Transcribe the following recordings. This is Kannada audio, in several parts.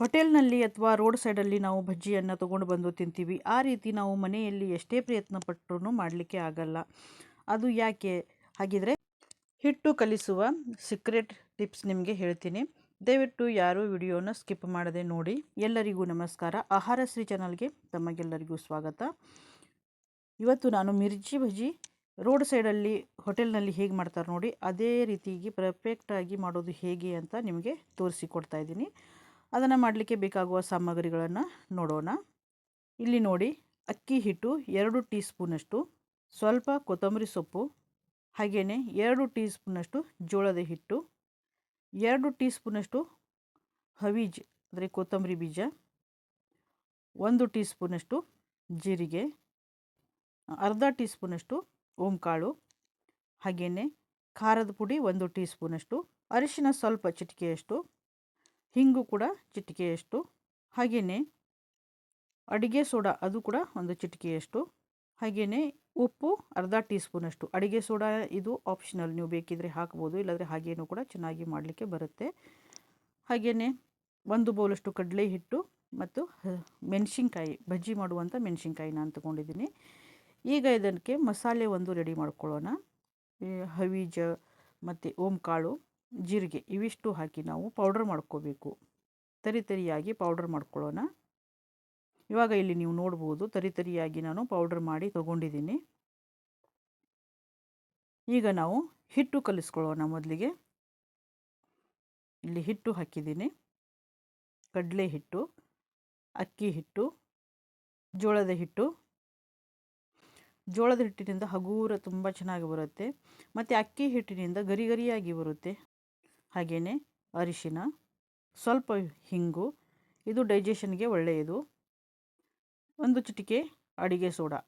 ಹೋಟೆಲ್ನಲ್ಲಿ ಅಥವಾ ರೋಡ್ ಸೈಡಲ್ಲಿ ನಾವು ಬಜ್ಜಿಯನ್ನು ತೊಗೊಂಡು ಬಂದು ತಿಂತೀವಿ. ಆ ರೀತಿ ನಾವು ಮನೆಯಲ್ಲಿ ಎಷ್ಟೇ ಪ್ರಯತ್ನ ಪಟ್ಟರೂ ಮಾಡಲಿಕ್ಕೆ ಆಗಲ್ಲ. ಅದು ಯಾಕೆ? ಹಾಗಿದ್ರೆ ಹಿಟ್ಟು ಕಲಿಸುವ ಸೀಕ್ರೆಟ್ ಟಿಪ್ಸ್ ನಿಮಗೆ ಹೇಳ್ತೀನಿ. ದಯವಿಟ್ಟು ಯಾರೂ ವಿಡಿಯೋನ ಸ್ಕಿಪ್ ಮಾಡದೆ ನೋಡಿ. ಎಲ್ಲರಿಗೂ ನಮಸ್ಕಾರ. ಆಹಾರ ಶ್ರೀ ಚಾನಲ್ಗೆ ತಮಗೆಲ್ಲರಿಗೂ ಸ್ವಾಗತ. ಇವತ್ತು ನಾನು ಮಿರ್ಜಿ ಬಜ್ಜಿ ರೋಡ್ ಸೈಡಲ್ಲಿ ಹೋಟೆಲ್ನಲ್ಲಿ ಹೇಗೆ ಮಾಡ್ತಾರೆ ನೋಡಿ, ಅದೇ ರೀತಿಗೆ ಪರ್ಫೆಕ್ಟಾಗಿ ಮಾಡೋದು ಹೇಗೆ ಅಂತ ನಿಮಗೆ ತೋರಿಸಿಕೊಡ್ತಾ ಇದ್ದೀನಿ. ಅದನ್ನು ಮಾಡಲಿಕ್ಕೆ ಬೇಕಾಗುವ ಸಾಮಗ್ರಿಗಳನ್ನು ನೋಡೋಣ. ಇಲ್ಲಿ ನೋಡಿ, ಅಕ್ಕಿ ಹಿಟ್ಟು ಎರಡು ಟೀ ಸ್ಪೂನಷ್ಟು ಸ್ವಲ್ಪ ಕೊತ್ತಂಬರಿ ಸೊಪ್ಪು ಹಾಗೆಯೇ ಎರಡು ಟೀ ಸ್ಪೂನಷ್ಟು ಜೋಳದ ಹಿಟ್ಟು, ಎರಡು ಟೀ ಸ್ಪೂನಷ್ಟು ಹವೀಜ್ ಅಂದರೆ ಕೊತ್ತಂಬರಿ ಬೀಜ, ಒಂದು ಟೀ ಸ್ಪೂನಷ್ಟು ಜೀರಿಗೆ, ಅರ್ಧ ಟೀ ಸ್ಪೂನಷ್ಟು ಓಂಕಾಳು ಹಾಗೆಯೇ ಖಾರದ ಪುಡಿ ಒಂದು ಟೀ ಸ್ಪೂನಷ್ಟು ಅರಿಶಿನ ಸ್ವಲ್ಪ ಚಿಟಿಕೆಯಷ್ಟು ಹಿಂಗು ಕೂಡ ಚಿಟಿಕೆಯಷ್ಟು. ಹಾಗೆಯೇ ಅಡುಗೆ ಸೋಡಾ ಅದು ಕೂಡ ಒಂದು ಚಿಟಿಕೆಯಷ್ಟು. ಹಾಗೆಯೇ ಉಪ್ಪು ಅರ್ಧ ಟೀ ಸ್ಪೂನಷ್ಟು ಅಡುಗೆ ಸೋಡಾ ಇದು ಆಪ್ಷನಲ್ ನೀವು ಬೇಕಿದ್ದರೆ ಹಾಕ್ಬೋದು, ಇಲ್ಲಾಂದರೆ ಹಾಗೇನೂ ಕೂಡ ಚೆನ್ನಾಗಿ ಮಾಡಲಿಕ್ಕೆ ಬರುತ್ತೆ. ಹಾಗೆಯೇ ಒಂದು ಬೌಲಷ್ಟು ಕಡಲೆ ಹಿಟ್ಟು ಮತ್ತು ಮೆಣಸಿನ್ಕಾಯಿ, ಬಜ್ಜಿ ಮಾಡುವಂಥ ಮೆಣಸಿನ್ಕಾಯಿ ನಾನು ತೊಗೊಂಡಿದ್ದೀನಿ. ಈಗ ಇದಕ್ಕೆ ಮಸಾಲೆ ಒಂದು ರೆಡಿ ಮಾಡ್ಕೊಳ್ಳೋಣ. ಹವೀಜ ಮತ್ತು ಓಂಕಾಳು. ಜೀರಿಗೆ ಇವಿಷ್ಟು ಹಾಕಿ ನಾವು ಪೌಡರ್ ಮಾಡ್ಕೋಬೇಕು. ತರಿ ತರಿಯಾಗಿ ಪೌಡರ್ ಮಾಡ್ಕೊಳ್ಳೋಣ. ಇವಾಗ ಇಲ್ಲಿ ನೀವು ನೋಡ್ಬೋದು ತರಿ ತರಿಯಾಗಿ ನಾನು ಪೌಡರ್ ಮಾಡಿ ತಗೊಂಡಿದ್ದೀನಿ. ಈಗ ನಾವು ಹಿಟ್ಟು ಕಲಿಸ್ಕೊಳ್ಳೋಣ ಮೊದಲಿಗೆ. ಇಲ್ಲಿ ಹಿಟ್ಟು ಹಾಕಿದ್ದೀನಿ. ಕಡಲೆ ಹಿಟ್ಟು, ಅಕ್ಕಿ ಹಿಟ್ಟು, ಜೋಳದ ಹಿಟ್ಟು. ಜೋಳದ ಹಿಟ್ಟಿನಿಂದ ಹಗೂರ ತುಂಬ ಚೆನ್ನಾಗಿ ಬರುತ್ತೆ. ಮತ್ತು ಅಕ್ಕಿ ಹಿಟ್ಟಿನಿಂದ ಗರಿ ಗರಿಯಾಗಿ ಬರುತ್ತೆ. ಹಾಗೆಯೇ ಅರಿಶಿನ, ಸ್ವಲ್ಪ ಹಿಂಗು, ಇದು ಡೈಜೆಷನ್ಗೆ ಒಳ್ಳೆಯದು. ಒಂದು ಚಿಟಿಕೆ ಅಡಿಗೆ ಸೋಡಾ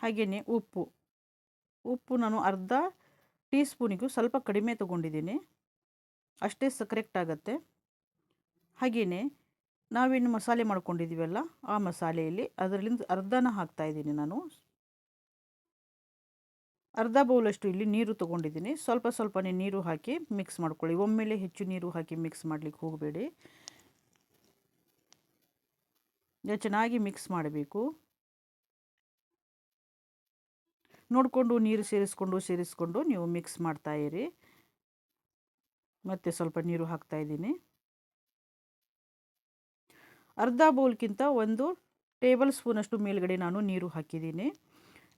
ಹಾಗೆಯೇ ಉಪ್ಪು. ಉಪ್ಪು ನಾನು ಅರ್ಧ ಟೀ ಸ್ಪೂನಿಗೂ ಸ್ವಲ್ಪ ಕಡಿಮೆ ತೊಗೊಂಡಿದ್ದೀನಿ, ಅಷ್ಟೇ ಸ ಕರೆಕ್ಟ್ ಆಗುತ್ತೆ. ಹಾಗೆಯೇ ನಾವೇನು ಮಸಾಲೆ ಮಾಡ್ಕೊಂಡಿದ್ದೀವಲ್ಲ, ಆ ಮಸಾಲೆಯಲ್ಲಿ ಅದರಲ್ಲಿಂದ ಅರ್ಧನ ಹಾಕ್ತಾಯಿದ್ದೀನಿ ನಾನು. ಅರ್ಧ ಬೌಲಷ್ಟು ಇಲ್ಲಿ ನೀರು ತೊಗೊಂಡಿದ್ದೀನಿ. ಸ್ವಲ್ಪ ಸ್ವಲ್ಪನೇ ನೀರು ಹಾಕಿ ಮಿಕ್ಸ್ ಮಾಡ್ಕೊಳ್ಳಿ. ಒಮ್ಮೆಲೆ ಹೆಚ್ಚು ನೀರು ಹಾಕಿ ಮಿಕ್ಸ್ ಮಾಡಲಿಕ್ಕೆ ಹೋಗಬೇಡಿ. ಚೆನ್ನಾಗಿ ಮಿಕ್ಸ್ ಮಾಡಬೇಕು. ನೋಡಿಕೊಂಡು ನೀರು ಸೇರಿಸ್ಕೊಂಡು ಸೇರಿಸ್ಕೊಂಡು ನೀವು ಮಿಕ್ಸ್ ಮಾಡ್ತಾ ಇರಿ. ಮತ್ತೆ ಸ್ವಲ್ಪ ನೀರು ಹಾಕ್ತಾ ಇದ್ದೀನಿ. ಅರ್ಧ ಬೌಲ್ಗಿಂತ ಒಂದು ಟೇಬಲ್ ಸ್ಪೂನಷ್ಟು ಮೇಲ್ಗಡೆ ನಾನು ನೀರು ಹಾಕಿದ್ದೀನಿ.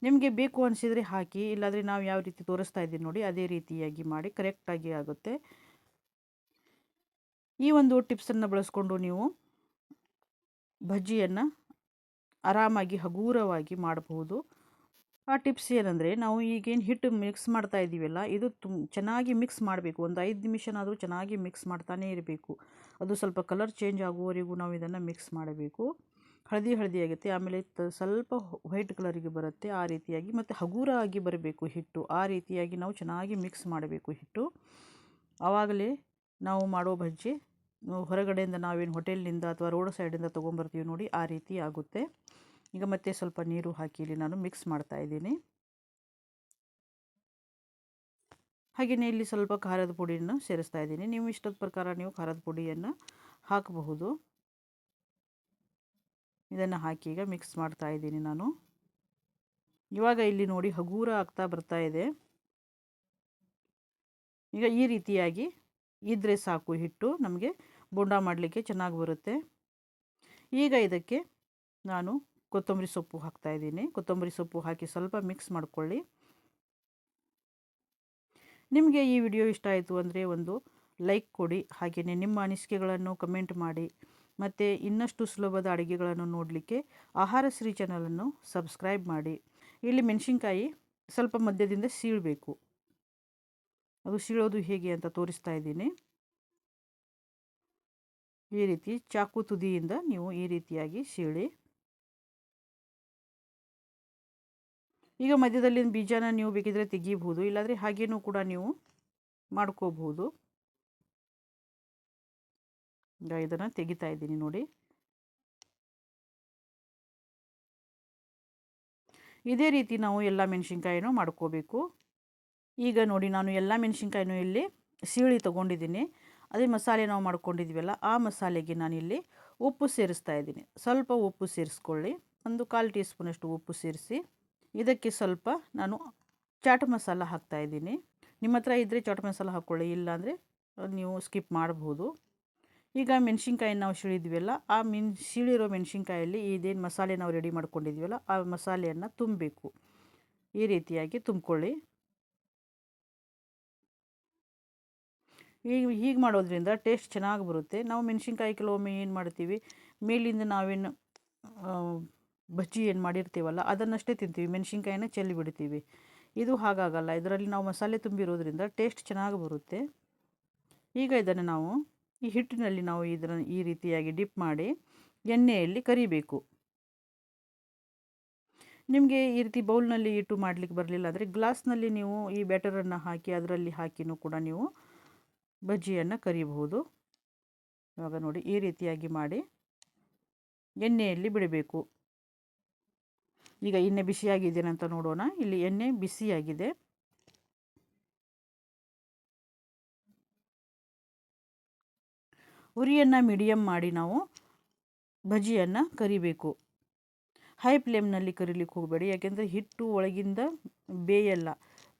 ನಿಮಗೆ ಬೇಕು ಅನಿಸಿದರೆ ಹಾಕಿ, ಇಲ್ಲಾದರೆ ನಾವು ಯಾವ ರೀತಿ ತೋರಿಸ್ತಾ ಇದ್ದೀವಿ ನೋಡಿ, ಅದೇ ರೀತಿಯಾಗಿ ಮಾಡಿ ಕರೆಕ್ಟಾಗಿ ಆಗುತ್ತೆ. ಈ ಒಂದು ಟಿಪ್ಸನ್ನು ಬಳಸ್ಕೊಂಡು ನೀವು ಭಜ್ಜಿಯನ್ನು ಆರಾಮಾಗಿ ಹಗೂರವಾಗಿ ಮಾಡಬಹುದು. ಆ ಟಿಪ್ಸ್ ಏನಂದರೆ, ನಾವು ಈಗೇನು ಹಿಟ್ಟು ಮಿಕ್ಸ್ ಮಾಡ್ತಾ ಇದ್ದೀವಲ್ಲ, ಇದು ತುಂಬ ಚೆನ್ನಾಗಿ ಮಿಕ್ಸ್ ಮಾಡಬೇಕು. ಒಂದು ಐದು ನಿಮಿಷನಾದರೂ ಚೆನ್ನಾಗಿ ಮಿಕ್ಸ್ ಮಾಡ್ತಾನೇ ಇರಬೇಕು. ಅದು ಸ್ವಲ್ಪ ಕಲರ್ ಚೇಂಜ್ ಆಗುವವರೆಗೂ ನಾವು ಇದನ್ನು ಮಿಕ್ಸ್ ಮಾಡಬೇಕು. ಹಳದಿ ಆಗುತ್ತೆ ಆಮೇಲೆ ಸ್ವಲ್ಪ ವೈಟ್ ಕಲರಿಗೆ ಬರುತ್ತೆ ಆ ರೀತಿಯಾಗಿ. ಮತ್ತು ಹಗುರ ಆಗಿ ಬರಬೇಕು ಹಿಟ್ಟು. ಆ ರೀತಿಯಾಗಿ ನಾವು ಚೆನ್ನಾಗಿ ಮಿಕ್ಸ್ ಮಾಡಬೇಕು ಹಿಟ್ಟು. ಆವಾಗಲೇ ನಾವು ಮಾಡೋ ಬಜ್ಜಿ ಹೊರಗಡೆಯಿಂದ ನಾವೇನು ಹೋಟೆಲ್ನಿಂದ ಅಥವಾ ರೋಡ್ ಸೈಡಿಂದ ತೊಗೊಂಬರ್ತೀವಿ ನೋಡಿ ಆ ರೀತಿ ಆಗುತ್ತೆ. ಈಗ ಮತ್ತೆ ಸ್ವಲ್ಪ ನೀರು ಹಾಕಿ ಇಲ್ಲಿ ನಾನು ಮಿಕ್ಸ್ ಮಾಡ್ತಾ ಇದ್ದೀನಿ. ಹಾಗೆಯೇ ಇಲ್ಲಿ ಸ್ವಲ್ಪ ಖಾರದ ಪುಡಿಯನ್ನು ಸೇರಿಸ್ತಾ ಇದ್ದೀನಿ. ನೀವು ಇಷ್ಟದ ಪ್ರಕಾರ ನೀವು ಖಾರದ ಪುಡಿಯನ್ನು ಹಾಕಬಹುದು. ಇದನ್ನು ಹಾಕಿ ಈಗ ಮಿಕ್ಸ್ ಮಾಡ್ತಾ ಇದ್ದೀನಿ ನಾನು. ಇವಾಗ ಇಲ್ಲಿ ನೋಡಿ ಹಗೂರ ಆಗ್ತಾ ಬರ್ತಾ ಇದೆ. ಈಗ ಈ ರೀತಿಯಾಗಿ ಇದ್ದರೆ ಸಾಕು ಹಿಟ್ಟು ನಮಗೆ ಬೋಂಡ ಮಾಡಲಿಕ್ಕೆ ಚೆನ್ನಾಗಿ ಬರುತ್ತೆ. ಈಗ ಇದಕ್ಕೆ ನಾನು ಕೊತ್ತಂಬರಿ ಸೊಪ್ಪು ಹಾಕ್ತಾ ಇದ್ದೀನಿ. ಕೊತ್ತಂಬರಿ ಸೊಪ್ಪು ಹಾಕಿ ಸ್ವಲ್ಪ ಮಿಕ್ಸ್ ಮಾಡಿಕೊಳ್ಳಿ. ನಿಮಗೆ ಈ ವಿಡಿಯೋ ಇಷ್ಟ ಆಯಿತು ಅಂದರೆ ಒಂದು ಲೈಕ್ ಕೊಡಿ. ಹಾಗೆಯೇ ನಿಮ್ಮ ಅನಿಸಿಕೆಗಳನ್ನು ಕಮೆಂಟ್ ಮಾಡಿ. ಮತ್ತು ಇನ್ನಷ್ಟು ಸುಲಭದ ಅಡುಗೆಗಳನ್ನು ನೋಡಲಿಕ್ಕೆ ಆಹಾರ ಶ್ರೀ ಚಾನಲನ್ನು ಸಬ್ಸ್ಕ್ರೈಬ್ ಮಾಡಿ. ಇಲ್ಲಿ ಮೆಣಸಿನ್ಕಾಯಿ ಸ್ವಲ್ಪ ಮಧ್ಯದಿಂದ ಸೀಳಬೇಕು. ಅದು ಸೀಳೋದು ಹೇಗೆ ಅಂತ ತೋರಿಸ್ತಾ ಇದ್ದೀನಿ. ಈ ರೀತಿ ಚಾಕು ತುದಿಯಿಂದ ನೀವು ಈ ರೀತಿಯಾಗಿ ಸೀಳಿ. ಈಗ ಮಧ್ಯದಲ್ಲಿ ಬೀಜನ ನೀವು ಬೇಕಿದ್ರೆ ತೆಗಿಬಹುದು, ಇಲ್ಲಾಂದರೆ ಹಾಗೇನೂ ಕೂಡ ನೀವು ಮಾಡ್ಕೋಬಹುದು. ಈಗ ಇದನ್ನು ತೆಗಿತಾ ಇದ್ದೀನಿ ನೋಡಿ. ಇದೇ ರೀತಿ ನಾವು ಎಲ್ಲ ಮೆಣಸಿನ್ಕಾಯಿನೂ ಮಾಡ್ಕೋಬೇಕು. ಈಗ ನೋಡಿ ನಾನು ಎಲ್ಲ ಮೆಣಸಿನ್ಕಾಯಿನೂ ಇಲ್ಲಿ ಸೀಳಿ ತೊಗೊಂಡಿದ್ದೀನಿ. ಅದೇ ಮಸಾಲೆ ನಾವು ಮಾಡ್ಕೊಂಡಿದ್ವಲ್ಲ, ಆ ಮಸಾಲೆಗೆ ನಾನಿಲ್ಲಿ ಉಪ್ಪು ಸೇರಿಸ್ತಾ ಇದ್ದೀನಿ. ಸ್ವಲ್ಪ ಉಪ್ಪು ಸೇರಿಸ್ಕೊಳ್ಳಿ. ಒಂದು ಕಾಲು ಟೀ ಸ್ಪೂನಷ್ಟು ಉಪ್ಪು ಸೇರಿಸಿ, ಇದಕ್ಕೆ ಸ್ವಲ್ಪ ನಾನು ಚಾಟ್ ಮಸಾಲ ಹಾಕ್ತಾ ಇದ್ದೀನಿ. ನಿಮ್ಮ ಹತ್ರ ಇದ್ದರೆ ಚಾಟ್ ಮಸಾಲ ಹಾಕ್ಕೊಳ್ಳಿ, ಇಲ್ಲಾಂದರೆ ನೀವು ಸ್ಕಿಪ್ ಮಾಡಬಹುದು ಈಗ ಮೆಣಸಿನ್ಕಾಯಿ ನಾವು ಸಿಳಿದ್ವಲ್ಲ ಆ ಮೆಣ್ ಸಿಳಿರೋ ಮೆಣಸಿನ್ಕಾಯಲ್ಲಿ ಇದೇನು ಮಸಾಲೆ ನಾವು ರೆಡಿ ಮಾಡ್ಕೊಂಡಿದ್ವಲ್ಲ ಆ ಮಸಾಲೆಯನ್ನು ತುಂಬಬೇಕು. ಈ ರೀತಿಯಾಗಿ ತುಂಬಿಕೊಳ್ಳಿ. ಈಗ, ಹೀಗೆ ಮಾಡೋದ್ರಿಂದ ಟೇಸ್ಟ್ ಚೆನ್ನಾಗಿ ಬರುತ್ತೆ. ನಾವು ಮೆಣಸಿನ್ಕಾಯಿ ಕೆಲವೊಮ್ಮೆ ಏನು ಮಾಡ್ತೀವಿ, ಮೇಲಿಂದ ನಾವೇನು ಬಜ್ಜಿ ಏನು ಮಾಡಿರ್ತೀವಲ್ಲ, ಅದನ್ನಷ್ಟೇ ತಿಂತೀವಿ, ಮೆಣಸಿನ್ಕಾಯಿನ ಚೆಲ್ಲಿ ಬಿಡ್ತೀವಿ. ಇದು ಹಾಗಾಗಲ್ಲ. ಇದರಲ್ಲಿ ನಾವು ಮಸಾಲೆ ತುಂಬಿರೋದ್ರಿಂದ ಟೇಸ್ಟ್ ಚೆನ್ನಾಗಿ ಬರುತ್ತೆ. ಈಗ ಇದನ್ನು ನಾವು ಈ ಹಿಟ್ಟಿನಲ್ಲಿ ನಾವು ಇದರ ಈ ರೀತಿಯಾಗಿ ಡಿಪ್ ಮಾಡಿ ಎಣ್ಣೆಯಲ್ಲಿ ಕರಿಬೇಕು. ನಿಮಗೆ ಈ ರೀತಿ ಬೌಲ್ನಲ್ಲಿ ಇಟ್ಟು ಮಾಡಲಿಕ್ಕೆ ಬರಲಿಲ್ಲ ಅಂದರೆ ಗ್ಲಾಸ್ನಲ್ಲಿ ನೀವು ಈ ಬ್ಯಾಟರನ್ನು ಹಾಕಿ ಅದರಲ್ಲಿ ಹಾಕಿನೂ ಕೂಡ ನೀವು ಬಜ್ಜಿಯನ್ನು ಕರಿಬಹುದು. ಇವಾಗ ನೋಡಿ ಈ ರೀತಿಯಾಗಿ ಮಾಡಿ ಎಣ್ಣೆಯಲ್ಲಿ ಬಿಡಬೇಕು. ಈಗ ಎಣ್ಣೆ ಬಿಸಿಯಾಗಿದೆಯಂತ ನೋಡೋಣ. ಇಲ್ಲಿ ಎಣ್ಣೆ ಬಿಸಿಯಾಗಿದೆ. ಉರಿಯನ್ನು ಮೀಡಿಯಮ್ ಮಾಡಿ ನಾವು ಭಜಿಯನ್ನು ಕರಿಬೇಕು. ಹೈ ಫ್ಲೇಮ್ನಲ್ಲಿ ಕರಿಲಿಕ್ಕೆ ಹೋಗಬೇಡಿ, ಯಾಕೆಂದರೆ ಹಿಟ್ಟು ಒಳಗಿಂದ ಬೇಯಲ್ಲ.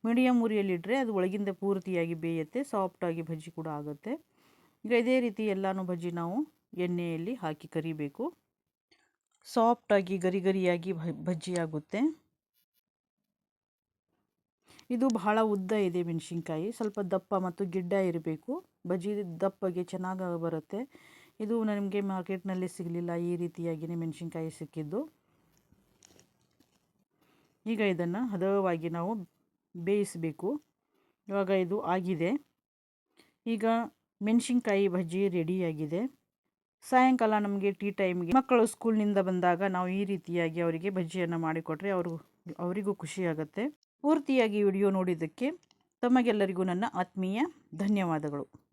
ಮೀಡಿಯಮ್ ಉರಿಯಲ್ಲಿಟ್ಟರೆ ಅದು ಒಳಗಿಂದ ಪೂರ್ತಿಯಾಗಿ ಬೇಯುತ್ತೆ, ಸಾಫ್ಟಾಗಿ ಬಜ್ಜಿ ಕೂಡ ಆಗುತ್ತೆ. ಈಗ ಇದೇ ರೀತಿ ಎಲ್ಲನೂ ಬಜ್ಜಿ ನಾವು ಎಣ್ಣೆಯಲ್ಲಿ ಹಾಕಿ ಕರಿಬೇಕು. ಸಾಫ್ಟಾಗಿ ಗರಿ ಗರಿಯಾಗಿ ಬಜ್ಜಿ ಆಗುತ್ತೆ. ಇದು ಬಹಳ ಉದ್ದ ಇದೆ ಮೆಣಸಿನ್ಕಾಯಿ. ಸ್ವಲ್ಪ ದಪ್ಪ ಮತ್ತು ಗಿಡ್ಡ ಇರಬೇಕು. ಬಜ್ಜಿ ದಪ್ಪಗೆ ಚೆನ್ನಾಗಿ ಬರುತ್ತೆ. ಇದು ನಮಗೆ ಮಾರ್ಕೆಟ್ನಲ್ಲಿ ಸಿಗಲಿಲ್ಲ ಈ ರೀತಿಯಾಗಿಯೇ ಮೆಣಸಿನ್ಕಾಯಿ ಸಿಕ್ಕಿದ್ದು. ಈಗ ಇದನ್ನು ಹದವಾಗಿ ನಾವು ಬೇಯಿಸಬೇಕು. ಇವಾಗ ಇದು ಆಗಿದೆ. ಈಗ ಮೆಣಸಿನ್ಕಾಯಿ ಬಜ್ಜಿ ರೆಡಿಯಾಗಿದೆ. ಸಾಯಂಕಾಲ ನಮಗೆ ಟೀ ಟೈಮ್ಗೆ ಮಕ್ಕಳು ಸ್ಕೂಲ್ನಿಂದ ಬಂದಾಗ ನಾವು ಈ ರೀತಿಯಾಗಿ ಅವರಿಗೆ ಬಜ್ಜಿಯನ್ನು ಮಾಡಿಕೊಟ್ರೆ ಅವರು, ಅವರಿಗೂ ಖುಷಿಯಾಗುತ್ತೆ ಪೂರ್ತಿಯಾಗಿ ವಿಡಿಯೋ ನೋಡಿದ್ದಕ್ಕೆ ತಮಗೆಲ್ಲರಿಗೂ ನನ್ನ ಆತ್ಮೀಯ ಧನ್ಯವಾದಗಳು.